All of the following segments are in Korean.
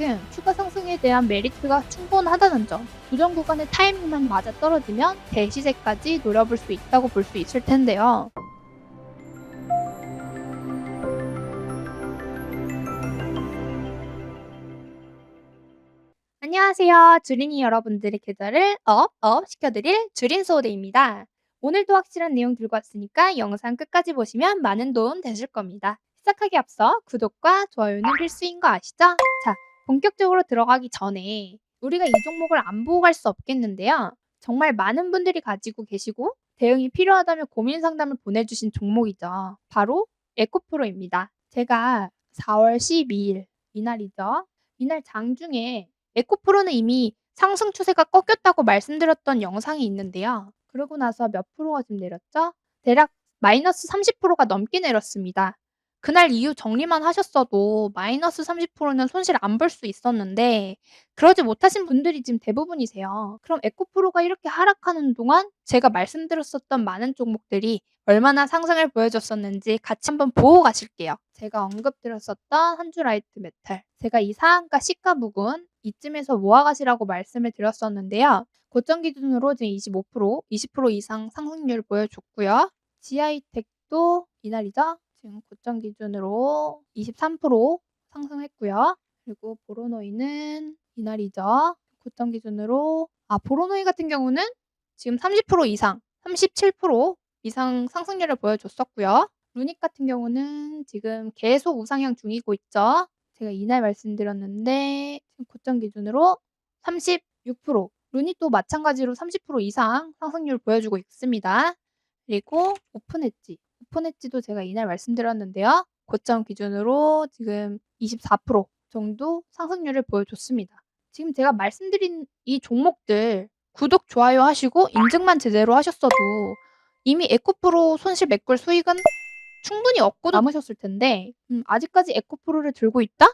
만큼 추가 상승에 대한 메리트가 충분하다는 점. 조정 구간의 타이밍만 맞아 떨어지면 대시세까지 노려볼 수 있다고 볼 수 있을 텐데요. 안녕하세요. 주린이 여러분들의 계좌를 업, 업 시켜드릴 주린소대입니다. 오늘도 확실한 내용 들고 왔으니까 영상 끝까지 보시면 많은 도움 되실 겁니다. 시작하기 앞서 구독과 좋아요는 필수인 거 아시죠? 자, 본격적으로 들어가기 전에 우리가 이 종목을 안 보고 갈 수 없겠는데요. 정말 많은 분들이 가지고 계시고 대응이 필요하다면 고민 상담을 보내주신 종목이죠. 바로 에코프로입니다. 제가 4월 12일 이날이죠. 이날 장중에 에코프로는 이미 상승 추세가 꺾였다고 말씀드렸던 영상이 있는데요. 그러고 나서 몇 프로가 좀 내렸죠? 대략 마이너스 30%가 넘게 내렸습니다. 그날 이후 정리만 하셨어도 마이너스 30%는 손실 안 볼 수 있었는데 그러지 못하신 분들이 지금 대부분이세요. 그럼 에코프로가 이렇게 하락하는 동안 제가 말씀드렸었던 많은 종목들이 얼마나 상승을 보여줬었는지 같이 한번 보고 가실게요. 제가 언급드렸었던 한주라이트 메탈. 제가 이 사안가 시가 부근 이쯤에서 모아가시라고 말씀을 드렸었는데요. 고점 기준으로 지금 25%, 20% 이상 상승률 보여줬고요. 지아이텍도 이날이죠. 지금 고점 기준으로 23% 상승했고요. 그리고 보로노이는 이날이죠. 고점 기준으로 아 보로노이 같은 경우는 지금 30% 이상, 37% 이상 상승률을 보여줬었고요. 루닉 같은 경우는 지금 계속 우상향 중이고 있죠. 제가 이날 말씀드렸는데 지금 고점 기준으로 36% 루닛도 마찬가지로 30% 이상 상승률 보여주고 있습니다. 그리고 오픈 엣지. 오픈 엣지도 제가 이날 말씀드렸는데요. 고점 기준으로 지금 24% 정도 상승률을 보여줬습니다. 지금 제가 말씀드린 이 종목들 구독, 좋아요 하시고 인증만 제대로 하셨어도 이미 에코프로 손실 메꿀 수익은 충분히 얻고 남으셨을 텐데 음, 아직까지 에코프로를 들고 있다?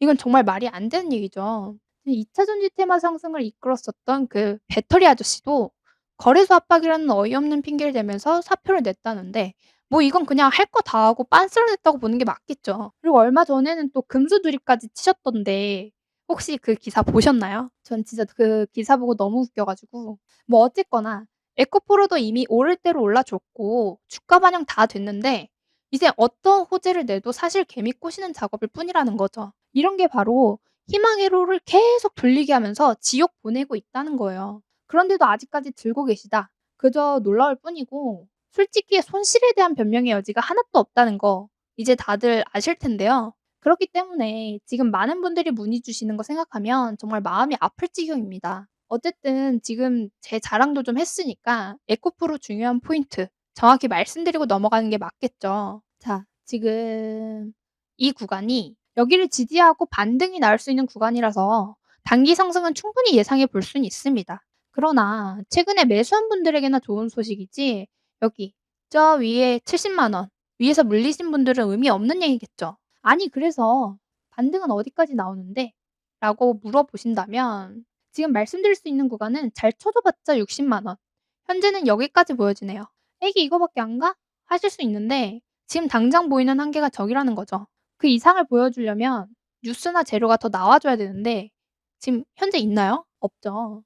이건 정말 말이 안 되는 얘기죠. 2차 전지 테마 상승을 이끌었었던 그 배터리 아저씨도 거래소 압박이라는 어이없는 핑계를 대면서 사표를 냈다는데 뭐 이건 그냥 할 거 다 하고 빤스를 냈다고 보는 게 맞겠죠. 그리고 얼마 전에는 또 금수 드립까지 치셨던데 혹시 그 기사 보셨나요? 전 진짜 그 기사 보고 너무 웃겨 가지고 뭐 어쨌거나 에코프로도 이미 오를 대로 올라줬고 주가 반영 다 됐는데 이제 어떤 호재를 내도 사실 개미 꼬시는 작업일 뿐이라는 거죠. 이런 게 바로 희망의 로를 계속 돌리게 하면서 지옥 보내고 있다는 거예요. 그런데도 아직까지 들고 계시다. 그저 놀라울 뿐이고 솔직히 손실에 대한 변명의 여지가 하나도 없다는 거 이제 다들 아실 텐데요. 그렇기 때문에 지금 많은 분들이 문의 주시는 거 생각하면 정말 마음이 아플 지경입니다. 어쨌든 지금 제 자랑도 좀 했으니까 에코프로 중요한 포인트 정확히 말씀드리고 넘어가는 게 맞겠죠. 자, 지금 이 구간이 여기를 지지하고 반등이 나올 수 있는 구간이라서 단기 상승은 충분히 예상해 볼 수는 있습니다. 그러나 최근에 매수한 분들에게나 좋은 소식이지 여기 저 위에 70만 원 위에서 물리신 분들은 의미 없는 얘기겠죠. 아니 그래서 반등은 어디까지 나오는데? 라고 물어보신다면 지금 말씀드릴 수 있는 구간은 잘 쳐줘봤자 60만 원. 현재는 여기까지 보여지네요. 애기 이거밖에 안 가? 하실 수 있는데 지금 당장 보이는 한계가 저기라는 거죠. 그 이상을 보여주려면 뉴스나 재료가 더 나와줘야 되는데 지금 현재 있나요? 없죠.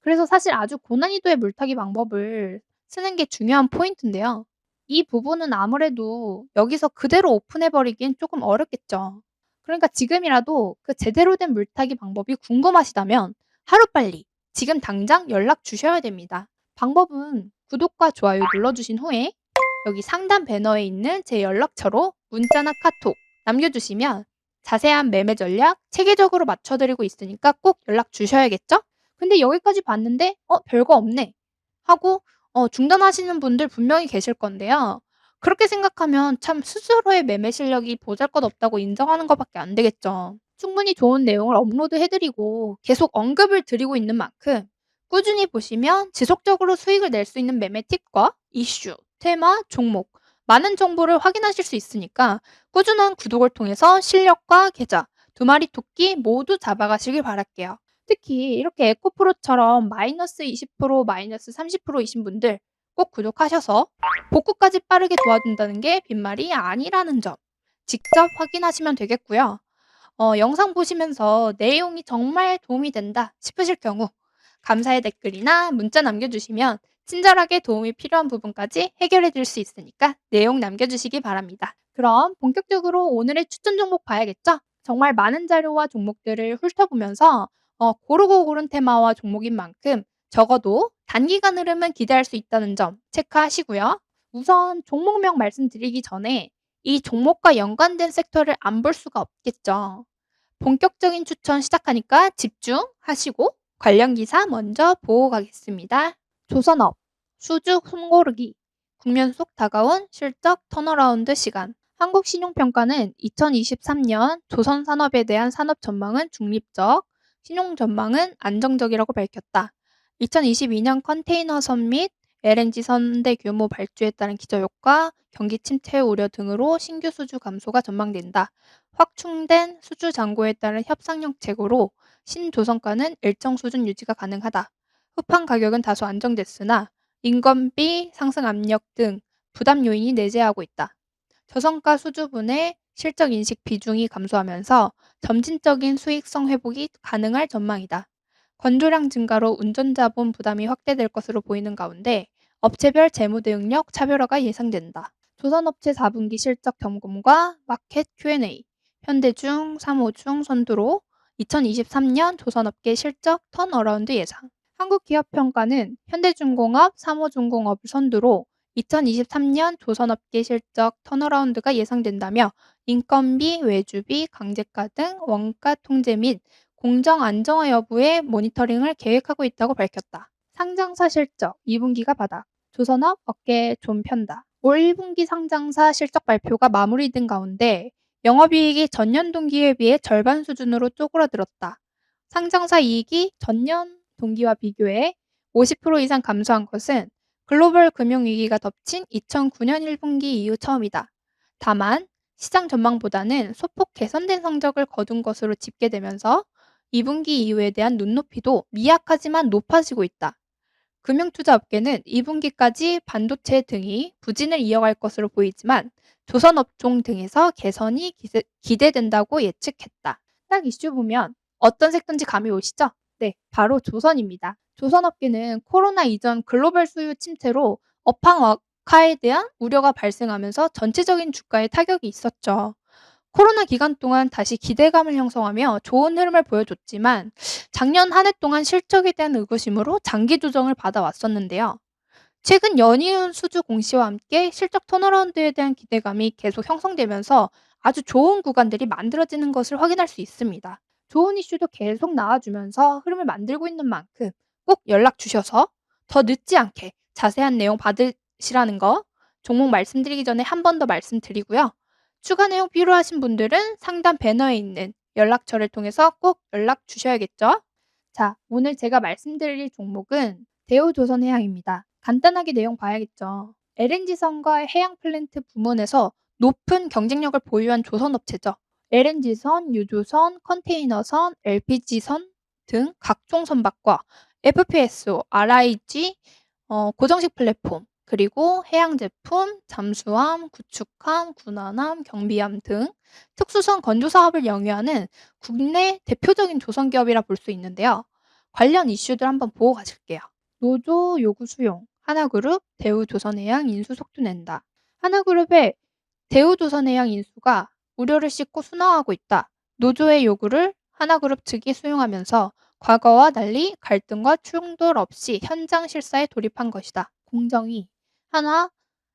그래서 사실 아주 고난이도의 물타기 방법을 쓰는 게 중요한 포인트인데요. 이 부분은 아무래도 여기서 그대로 오픈해버리긴 조금 어렵겠죠. 그러니까 지금이라도 그 제대로 된 물타기 방법이 궁금하시다면 하루빨리 지금 당장 연락 주셔야 됩니다. 방법은 구독과 좋아요 눌러주신 후에 여기 상단 배너에 있는 제 연락처로 문자나 카톡 남겨주시면 자세한 매매 전략 체계적으로 맞춰드리고 있으니까 꼭 연락 주셔야겠죠? 근데 여기까지 봤는데 어 별거 없네 하고 어 중단하시는 분들 분명히 계실 건데요. 그렇게 생각하면 참 스스로의 매매 실력이 보잘것없다고 인정하는 것밖에 안 되겠죠. 충분히 좋은 내용을 업로드해 드리고 계속 언급을 드리고 있는 만큼 꾸준히 보시면 지속적으로 수익을 낼 수 있는 매매 팁과 이슈, 테마, 종목 많은 정보를 확인하실 수 있으니까 꾸준한 구독을 통해서 실력과 계좌 두 마리 토끼 모두 잡아가시길 바랄게요. 특히 이렇게 에코프로처럼 마이너스 20% 마이너스 30%이신 분들 꼭 구독하셔서 복구까지 빠르게 도와준다는 게 빈말이 아니라는 점 직접 확인하시면 되겠고요. 어, 영상 보시면서 내용이 정말 도움이 된다 싶으실 경우 감사의 댓글이나 문자 남겨주시면 친절하게 도움이 필요한 부분까지 해결해 드릴 수 있으니까 내용 남겨주시기 바랍니다. 그럼 본격적으로 오늘의 추천 종목 봐야겠죠? 정말 많은 자료와 종목들을 훑어보면서 어, 고르고 고른 테마와 종목인 만큼 적어도 단기간 흐름은 기대할 수 있다는 점 체크하시고요. 우선 종목명 말씀드리기 전에 이 종목과 연관된 섹터를 안 볼 수가 없겠죠. 본격적인 추천 시작하니까 집중하시고 관련 기사 먼저 보고 가겠습니다. 조선업, 수주 숨고르기, 국면 속 다가온 실적 턴어라운드 시간. 한국신용평가는 2023년 조선산업에 대한 산업 전망은 중립적, 신용 전망은 안정적이라고 밝혔다. 2022년 컨테이너선 및 LNG 선대 규모 발주에 따른 기저효과, 경기 침체 우려 등으로 신규 수주 감소가 전망된다. 확충된 수주 잔고에 따른 협상력 제고로 신조선가는 일정 수준 유지가 가능하다. 후판 가격은 다소 안정됐으나 인건비 상승 압력 등 부담 요인이 내재하고 있다. 저성가 수주분의 실적 인식 비중이 감소하면서 점진적인 수익성 회복이 가능할 전망이다. 건조량 증가로 운전자본 부담이 확대될 것으로 보이는 가운데 업체별 재무 대응력 차별화가 예상된다. 조선업체 4분기 실적 점검과 마켓 Q&A, 현대중, 삼호중 선두로 2023년 조선업계 실적 턴어라운드 예상. 한국기업평가는 현대중공업, 삼호중공업을 선두로 2023년 조선업계 실적 턴어라운드가 예상된다며 인건비, 외주비, 강제가 등 원가 통제 및 공정 안정화 여부의 모니터링을 계획하고 있다고 밝혔다. 상장사 실적 2분기가 바닥. 조선업 어깨 좀 편다. 올 1분기 상장사 실적 발표가 마무리된 가운데 영업이익이 전년 동기에 비해 절반 수준으로 쪼그라들었다. 상장사 이익이 전년 동기와 비교해 50% 이상 감소한 것은 글로벌 금융위기가 덮친 2009년 1분기 이후 처음이다. 다만 시장 전망보다는 소폭 개선된 성적을 거둔 것으로 집계되면서 2분기 이후에 대한 눈높이도 미약하지만 높아지고 있다. 금융투자업계는 2분기까지 반도체 등이 부진을 이어갈 것으로 보이지만 조선업종 등에서 개선이 기세, 기대된다고 예측했다. 딱 이슈 보면 어떤 색도인지 감이 오시죠? 네, 바로 조선입니다. 조선업계는 코로나 이전 글로벌 수요 침체로 업황 악화에 대한 우려가 발생하면서 전체적인 주가에 타격이 있었죠. 코로나 기간 동안 다시 기대감을 형성하며 좋은 흐름을 보여줬지만 작년 한 해 동안 실적에 대한 의구심으로 장기 조정을 받아왔었는데요. 최근 연이은 수주 공시와 함께 실적 턴어라운드에 대한 기대감이 계속 형성되면서 아주 좋은 구간들이 만들어지는 것을 확인할 수 있습니다. 좋은 이슈도 계속 나와주면서 흐름을 만들고 있는 만큼 꼭 연락 주셔서 더 늦지 않게 자세한 내용 받으시라는 거 종목 말씀드리기 전에 한 번 더 말씀드리고요. 추가 내용 필요하신 분들은 상단 배너에 있는 연락처를 통해서 꼭 연락 주셔야겠죠? 자, 오늘 제가 말씀드릴 종목은 대우조선해양입니다. 간단하게 내용 봐야겠죠. LNG선과 해양 플랜트 부문에서 높은 경쟁력을 보유한 조선업체죠. LNG선, 유조선, 컨테이너선, LPG선 등 각종 선박과 FPSO, RIG, 어, 고정식 플랫폼, 그리고 해양 제품, 잠수함, 구축함, 군함함, 경비함 등 특수선 건조 사업을 영위하는 국내 대표적인 조선 기업이라 볼 수 있는데요. 관련 이슈들 한번 보고 가실게요. 노조 요구 수용, 하나그룹 대우조선해양 인수 속도 낸다. 하나그룹의 대우조선해양 인수가 우려를 싣고 순항하고 있다. 노조의 요구를 하나그룹 측이 수용하면서 과거와 달리 갈등과 충돌 없이 현장 실사에 돌입한 것이다. 공정위 하나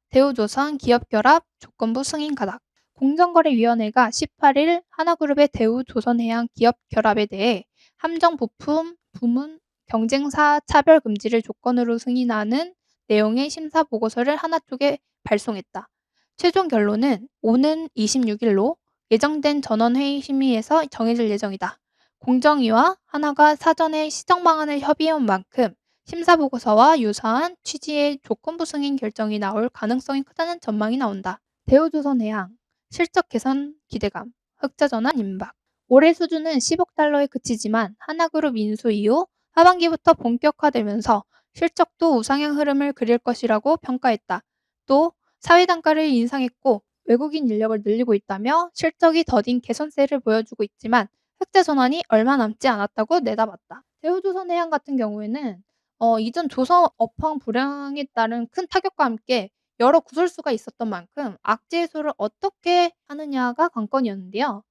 대우조선 기업결합 조건부 승인 가닥 공정거래위원회가 18일 하나그룹의 대우조선해양 기업결합에 대해 함정 부품 부문 경쟁사 차별 금지를 조건으로 승인하는 내용의 심사 보고서를 하나 쪽에 발송했다. 최종 결론은 오는 26일로 예정된 전원회의 심의에서 정해질 예정이다. 공정위와 하나가 사전에 시정 방안을 협의해온 만큼 심사 보고서와 유사한 취지의 조건부 승인 결정이 나올 가능성이 크다는 전망이 나온다. 대우조선 해양 실적 개선 기대감 흑자 전환 임박 올해 수준은 10억 달러에 그치지만 하나그룹 인수 이후 하반기부터 본격화되면서 실적도 우상향 흐름을 그릴 것이라고 평가했다. 또 사회 단가를 인상했고 외국인 인력을 늘리고 있다며 실적이 더딘 개선세를 보여주고 있지만 흑자 전환이 얼마 남지 않았다고 내다봤다. 대우조선 해양 같은 경우에는 어, 이전 조선 업황 불황에 따른 큰 타격과 함께 여러 구설수가 있었던 만큼 악재 해소를 어떻게 하느냐가 관건이었는데요.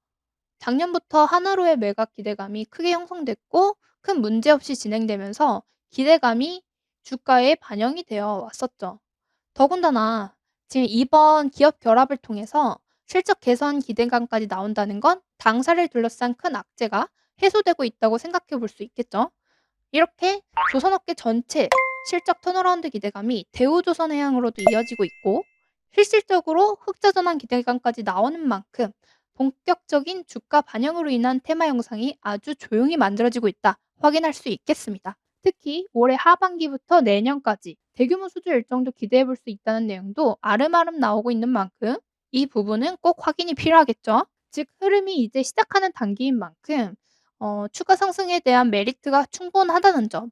작년부터 한화로의 매각 기대감이 크게 형성됐고 큰 문제 없이 진행되면서 기대감이 주가에 반영이 되어 왔었죠. 더군다나 지금 이번 기업 결합을 통해서 실적 개선 기대감까지 나온다는 건 당사를 둘러싼 큰 악재가 해소되고 있다고 생각해 볼 수 있겠죠. 이렇게 조선업계 전체 실적 턴어라운드 기대감이 대우조선해양으로도 이어지고 있고 실질적으로 흑자 전환 기대감까지 나오는 만큼 본격적인 주가 반영으로 인한 테마 영상이 아주 조용히 만들어지고 있다 확인할 수 있겠습니다. 특히 올해 하반기부터 내년까지 대규모 수주 일정도 기대해 볼 수 있다는 내용도 아름아름 나오고 있는 만큼 이 부분은 꼭 확인이 필요하겠죠. 즉 흐름이 이제 시작하는 단계인 만큼 어, 추가 상승에 대한 메리트가 충분하다는 점.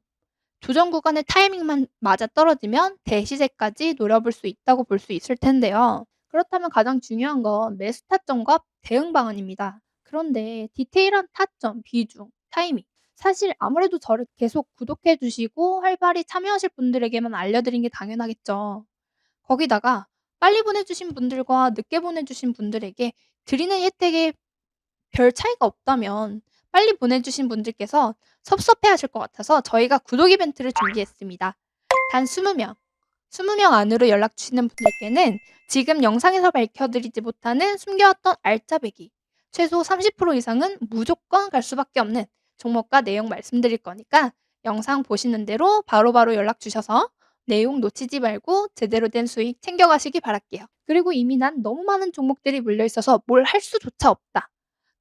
조정 구간의 타이밍만 맞아 떨어지면 대시세까지 노려볼 수 있다고 볼 수 있을 텐데요. 그렇다면 가장 중요한 건 매수 타점과 대응 방안입니다. 그런데 디테일한 타점, 비중, 타이밍. 사실 아무래도 저를 계속 구독해 주시고 활발히 참여하실 분들에게만 알려드린 게 당연하겠죠. 거기다가 빨리 보내주신 분들과 늦게 보내주신 분들에게 드리는 혜택에 별 차이가 없다면 빨리 보내주신 분들께서 섭섭해 하실 것 같아서 저희가 구독 이벤트를 준비했습니다. 단 20명, 20명 안으로 연락 주시는 분들께는 지금 영상에서 밝혀드리지 못하는 숨겨왔던 알짜배기, 최소 30% 이상은 무조건 갈 수밖에 없는 종목과 내용 말씀드릴 거니까 영상 보시는 대로 바로바로 연락 주셔서 내용 놓치지 말고 제대로 된 수익 챙겨가시기 바랄게요. 그리고 이미 난 너무 많은 종목들이 물려있어서 뭘 할 수조차 없다.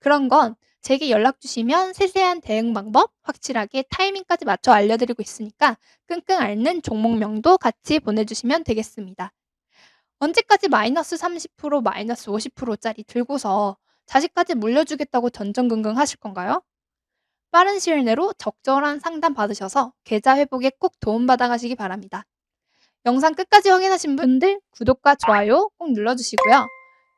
그런 건 제게 연락 주시면 세세한 대응 방법 확실하게 타이밍까지 맞춰 알려드리고 있으니까 끙끙 앓는 종목명도 같이 보내주시면 되겠습니다. 언제까지 마이너스 30% 마이너스 50%짜리 들고서 자식까지 물려주겠다고 전전긍긍 하실 건가요? 빠른 시일 내로 적절한 상담 받으셔서 계좌 회복에 꼭 도움받아 가시기 바랍니다. 영상 끝까지 확인하신 분들 구독과 좋아요 꼭 눌러주시고요.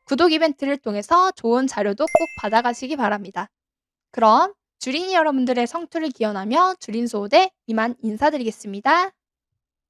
구독 이벤트를 통해서 좋은 자료도 꼭 받아가시기 바랍니다. 그럼 주린이 여러분들의 성투를 기원하며 주린소호대 이만 인사드리겠습니다.